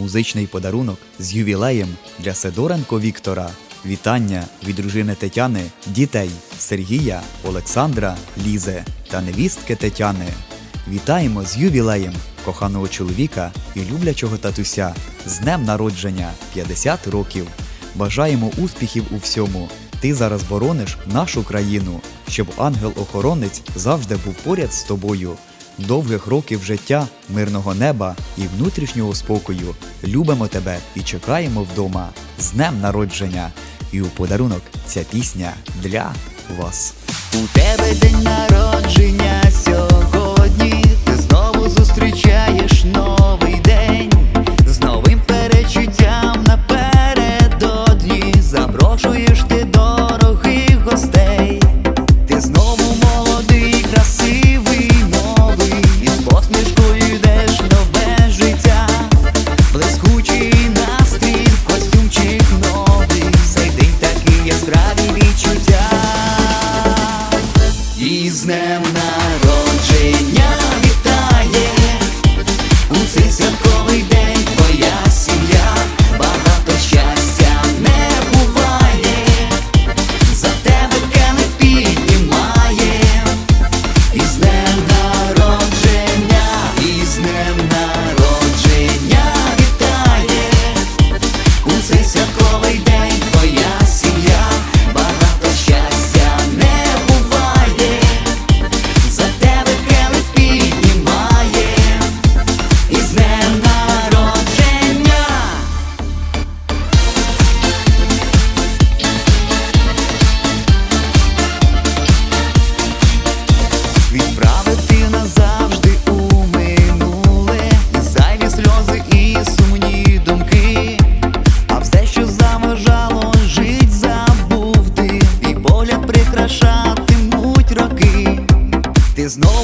музичний подарунок з ювілеєм для Сидоренко Віктора. Вітання від дружини Тетяни, дітей Сергія, Олександра, Лізи та невістки Тетяни. Вітаємо з ювілеєм коханого чоловіка і люблячого татуся з днем народження 50 років. Бажаємо успіхів у всьому. Ти зараз борониш нашу країну, щоб ангел-охоронець завжди був поряд з тобою. Довгих років життя, мирного неба і внутрішнього спокою. Любимо тебе і чекаємо вдома з днем народження. І у подарунок ця пісня для вас. У тебе no